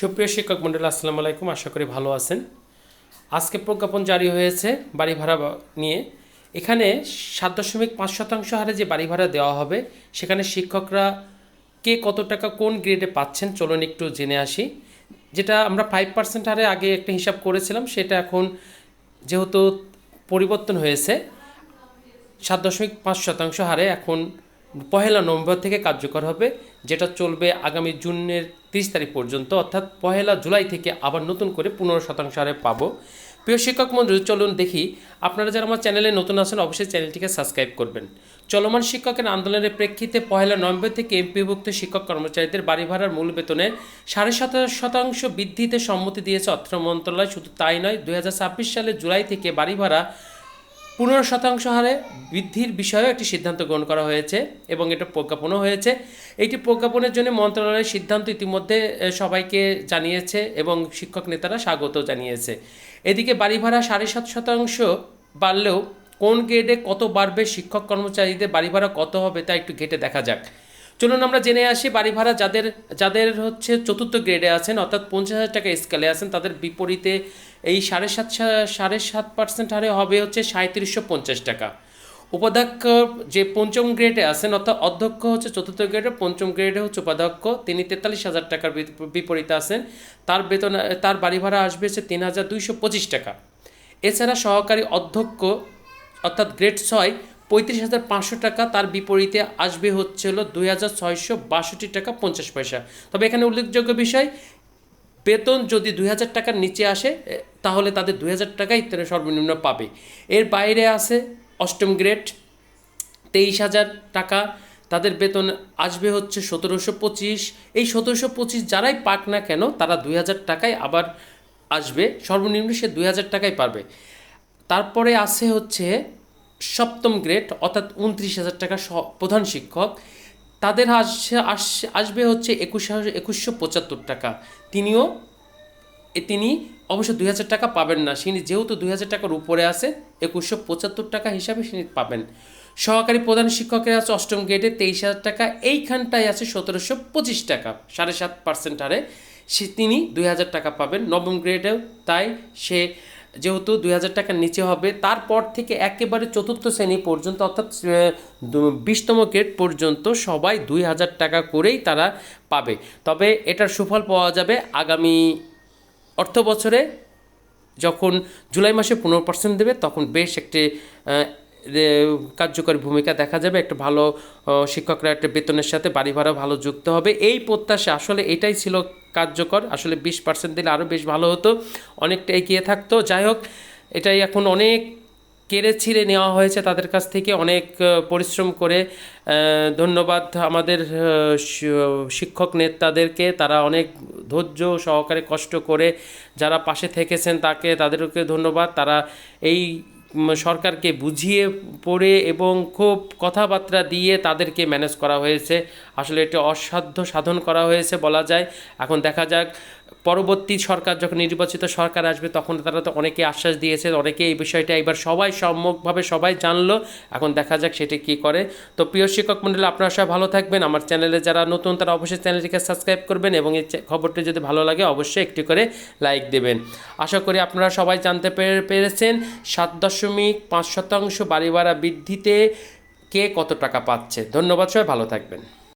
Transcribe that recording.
সুপ্রিয় শিক্ষক মন্ডল আসসালামু আলাইকুম। আশা করি ভালো আছেন। আজকে প্রজ্ঞাপন জারি হয়েছে বাড়ি ভাড়া নিয়ে। এখানে সাত দশমিক পাঁচ শতাংশ হারে যে বাড়ি ভাড়া দেওয়া হবে, সেখানে শিক্ষকরা কে কত টাকা কোন গ্রেডে পাচ্ছেন, চলুন একটু জেনে আসি। যেটা আমরা ফাইভ পার্সেন্ট হারে আগে একটা হিসাব করেছিলাম, সেটা এখন যেহেতু পরিবর্তন হয়েছে, সাত দশমিক পাঁচ শতাংশ হারে এখন পহেলা নভেম্বর থেকে কার্যকর হবে, যেটা চলবে আগামী জুনের তিরিশ তারিখ পর্যন্ত, অর্থাৎ পহেলা জুলাই থেকে আবার নতুন করে পনেরো শতাংশ হারে পাবো। প্রিয় শিক্ষক মন্ডলী, চলুন দেখি, আপনারা যারা আমার চ্যানেলে নতুন আছেন, অবশ্যই চ্যানেলটিকে সাবস্ক্রাইব করবেন। চলমান শিক্ষকের আন্দোলনের প্রেক্ষিতে পহেলা নভেম্বর থেকে এমপিভুক্ত শিক্ষক কর্মচারীদের বাড়ি ভাড়ার মূল বেতনে সাড়ে সাত শতাংশ বৃদ্ধিতে সম্মতি দিয়েছে অর্থ মন্ত্রণালয়। শুধু তাই নয়, দুই সালে জুলাই থেকে বাড়ি ভাড়া পনেরো শতাংশ হারে বৃদ্ধির বিষয়ে একটি সিদ্ধান্ত গ্রহণ করা হয়েছে এবং এটা প্রজ্ঞাপনও হয়েছে। এইটি প্রজ্ঞাপনের জন্য মন্ত্রণালয়ের সিদ্ধান্ত ইতিমধ্যে সবাইকে জানিয়েছে এবং শিক্ষক নেতারা স্বাগত জানিয়েছে। এদিকে বাড়ি ভাড়া সাড়ে সাত শতাংশ বাড়লেও কোন গ্রেডে কত বাড়বে, শিক্ষক কর্মচারীদের বাড়ি ভাড়া কত হবে তা একটু ঘেটে দেখা যাক। চলুন আমরা জেনে আসি বাড়ি ভাড়া যাদের যাদের হচ্ছে চতুর্থ গ্রেডে আছেন, অর্থাৎ পঞ্চাশ হাজার টাকা স্কেলে আছেন, তাদের বিপরীতে এই সাড়ে সাত সাড়ে সাত পার্সেন্ট হারে হবে হচ্ছে সাঁত্রিশশো পঞ্চাশ টাকা। উপাধ্যক্ষ যে পঞ্চম গ্রেডে আছেন, অর্থাৎ অধ্যক্ষ হচ্ছে চতুর্থ গ্রেডে পঞ্চম গ্রেডে হচ্ছে উপাধ্যক্ষ, তিনি তেতাল্লিশ হাজার টাকার বিপ- বিপরীতে আছেন। তার বেতন, তার বাড়ি ভাড়া আসবে হচ্ছে তিন হাজার দুইশো পঁচিশ টাকা। এছাড়া সহকারী অধ্যক্ষ, অর্থাৎ গ্রেড ছয় পঁয়ত্রিশ হাজার পাঁচশো টাকা তার বিপরীতে আসবে হচ্ছে হলো দুই হাজার ছয়শো বাষট্টি টাকা পঞ্চাশ পয়সা। তবে এখানে উল্লেখযোগ্য বিষয়, বেতন যদি দুই হাজার টাকার নিচে আসে তাহলে তাদের দুই হাজার টাকাই তারা সর্বনিম্ন পাবে। এর বাইরে আছে অষ্টম গ্রেড, তেইশ হাজার টাকা তাদের বেতন আসবে হচ্ছে সতেরোশো পঁচিশ। এই সতেরোশো পঁচিশ যারাই পাক না কেন, তারা দুই হাজার টাকায় আবার আসবে। সর্বনিম্ন সে দুই হাজার টাকাই পারবে। তারপরে আছে হচ্ছে সপ্তম গ্রেড, অর্থাৎ উনত্রিশ হাজার টাকা প্রধান শিক্ষক। তাদের আসছে আসবে হচ্ছে একুশ হাজার, একুশশো পঁচাত্তর টাকা। তিনিও তিনি অবশ্য দুই হাজার টাকা পাবেন না। তিনি যেহেতু দুই হাজার টাকার উপরে আছে, একুশশো পঁচাত্তর টাকা হিসাবে তিনি পাবেন। সহকারী প্রধান শিক্ষকের আছে অষ্টম গ্রেডে তেইশ হাজার টাকা, এইখানটায় আছে সতেরোশো পঁচিশ টাকা, সাড়ে সাত পার্সেন্ট হারে। সে, তিনি দুই হাজার টাকা পাবেন। নবম গ্রেডেও তাই সে যেহেতু দুই হাজার টাকার নিচে হবে, তারপর থেকে একেবারে চতুর্থ শ্রেণি পর্যন্ত, অর্থাৎ বিশতম গ্রেড পর্যন্ত সবাই দুই হাজার টাকা করেই তারা পাবে। তবে এটার সুফল পাওয়া যাবে আগামী অর্থ বছরে, যখন জুলাই মাসে পনেরো পার্সেন্ট দেবে, তখন বেশ একটি কার্যকরী ভূমিকা দেখা যাবে। একটা ভালো শিক্ষকরা একটা বেতনের সাথে বাড়ি ভাড়া ভালো যুক্ত হবে। এই প্রত্যাশা, আসলে এটাই ছিল কার্যকর। আসলে বিশ পার্সেন্ট দিলে আরও বেশ ভালো হতো। অনেকটা এগিয়ে থাকতো। যাই হোক, এটাই এখন অনেক কেড়ে ছিঁড়ে নেওয়া হয়েছে তাদের কাছ থেকে। অনেক পরিশ্রম করে ধন্যবাদ আমাদের শিক্ষক নেতাদেরকে। তারা অনেক ধৈর্য সহকারে কষ্ট করে যারা পাশে থেকেছেন তাকে তাদেরকে ধন্যবাদ। তারা এই সরকারকে বুঝিয়ে পড়ে এবং খুব কথাবার্তা দিয়ে তাদেরকে ম্যানেজ করা হয়েছে। আসলে এটা অসাধ্য সাধন করা হয়েছে বলা যায়। এখন দেখা যাক, পরবর্তী সরকার যখন নির্বাচিত সরকার আসবে, তখন তারা তো অনেকে আশ্বাস দিয়েছে, অনেকে এই বিষয়টা এবার সবাই সম্মুখভাবে সবাই জানলো। এখন দেখা যাক সেটা কী করে। তো প্রিয় শিক্ষক মণ্ডলী আপনারা সবাই ভালো থাকবেন। আমার চ্যানেলে যারা নতুন, তারা অবশ্যই চ্যানেলটিকে সাবস্ক্রাইব করবেন এবং এই খবরটি যদি ভালো লাগে, অবশ্যই একটি করে লাইক দেবেন। আশা করি আপনারা সবাই জানতে পেরে- পেরেছেন। সাত দশমিক পাঁচ শতাংশ বাড়ি ভাড়া বৃদ্ধিতে কে কত টাকা পাচ্ছে? ধন্যবাদ সবাই ভালো থাকবেন।